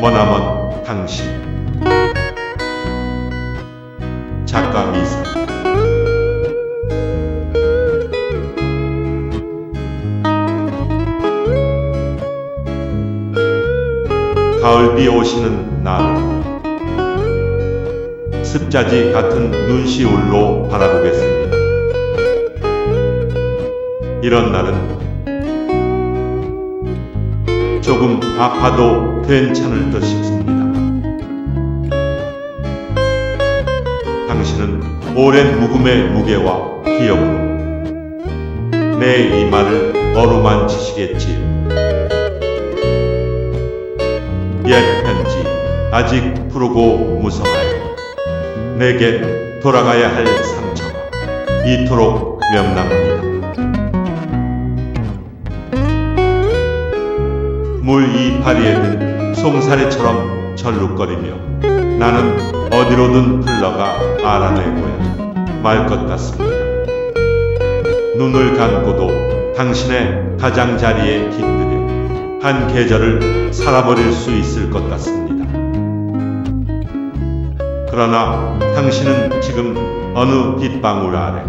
머나먼 당신 작가 미사. 가을비 오시는 날. 습자지 같은 눈시울로 바라보겠습니다. 이런 날은 조금 아파도 괜찮을 듯 싶습니다. 당신은 오랜 묵음의 무게와 기억으로 내 이마를 어루만지시겠지요. 옛 편지 아직 푸르고 무성하여 내게 돌아가야 할 상처가 이토록 명랑합니다. 물 이파리에 든 송사리처럼 절룩거리며 나는 어디로든 흘러가 알아내고야 말 것 같습니다. 눈을 감고도 당신의 가장자리에 깃들여 한 계절을 살아버릴 수 있을 것 같습니다. 그러나 당신은 지금 어느 빗방울 아래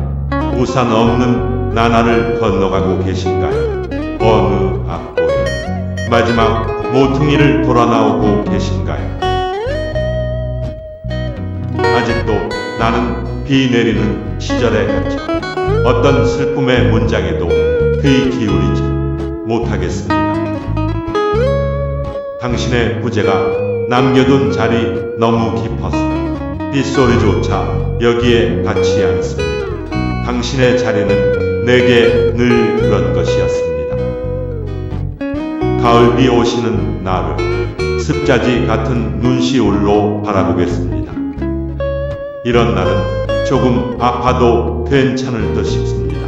우산 없는 나날을 건너가고 계신가요? 어느 앞보에 마지막 모퉁이를 돌아 나오고 계신가요? 아직도 나는 비 내리는 시절에 갇혀 어떤 슬픔의 문장에도 귀 기울이지 못하겠습니다. 당신의 부재가 남겨둔 자리 너무 깊어서 빗소리조차 여기에 닿지 않습니다. 당신의 자리는 내게 늘 그런 것이었습니다. 가을비 오시는 날을 습자지 같은 눈시울로 바라보겠습니다. 이런 날은 조금 아파도 괜찮을 듯 싶습니다.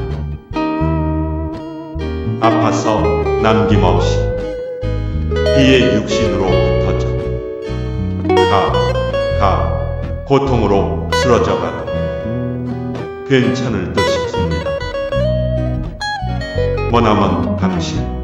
아파서 남김없이 비의 육신으로 흩어져 가, 가, 고통으로 쓰러져 가도 괜찮을 듯 싶습니다. 머나먼 당신